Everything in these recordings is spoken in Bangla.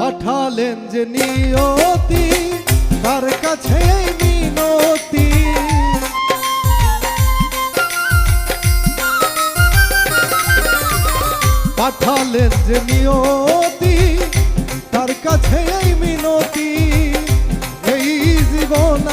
পাঠালেন যে নিয়তি তার কাছে মিনতি। পাঠালেন যে নিয়তি তার কাছে মিনতি। এই জীবন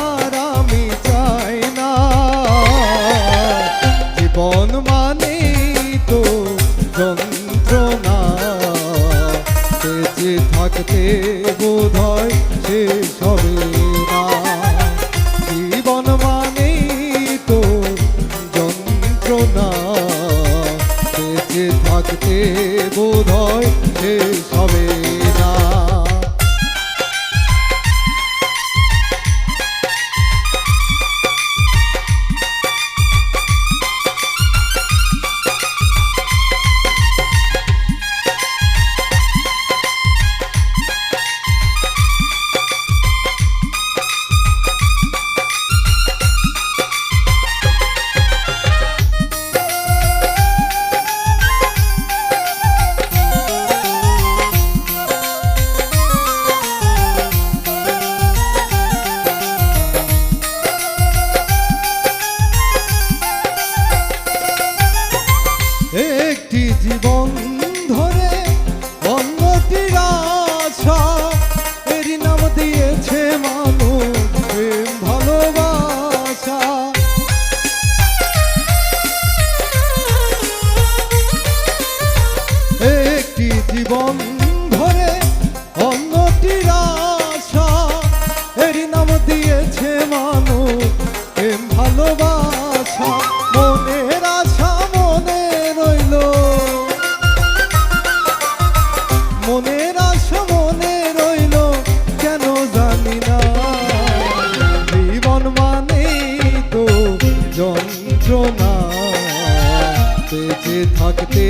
থাকতে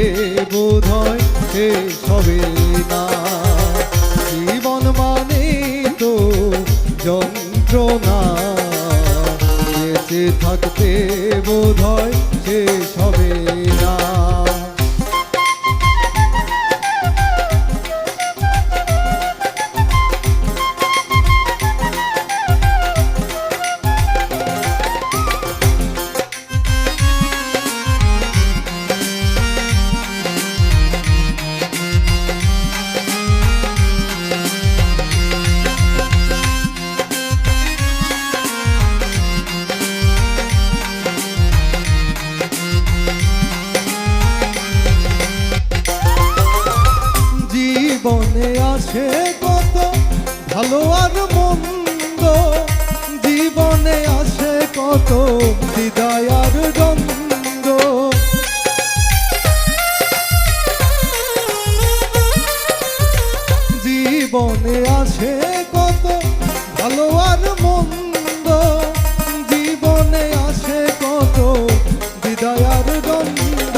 বোধ হয় শেষ হবে না। জীবন মানে তো যন্ত্রণা বেঁচে থাকতে বোধ আছে কত? ভালো আর মন্দ। জীবনে আছে কত? হৃদয় আর দ্বন্দ্ব। জীবনে আছে কত? ভালো আর মন্দ। জীবনে আছে কত? হৃদয় আর দ্বন্দ্ব।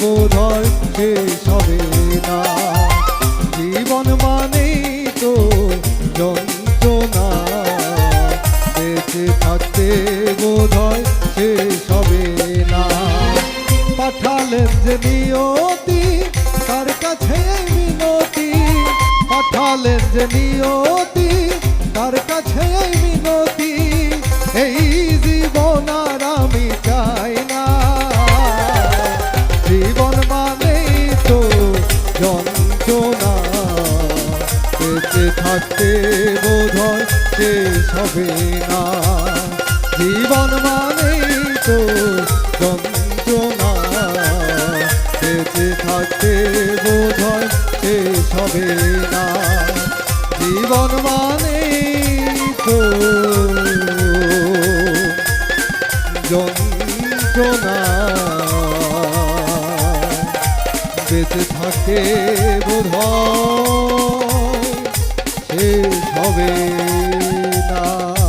বোধ হয় শেষ হবে না। জীবন মানেই তো যন্ত্রণা। বেঁচে থাকতে বোধ শেষ হবে না। পাঠালেন যে নিয়তি, তার কাছে মিনতি। পাঠালেন যে নিয়তি, তার কাছে মিনতি। থাকতে বোধ হয় হবে না। জীবন মানেই তো যন্ত্রণা। বেঁচে থাকতে বোধ হয় শেষ হবে না। জীবন মানেই তো যন্ত্রণা। বেঁচে থাকে বোধ শেষ হবে না।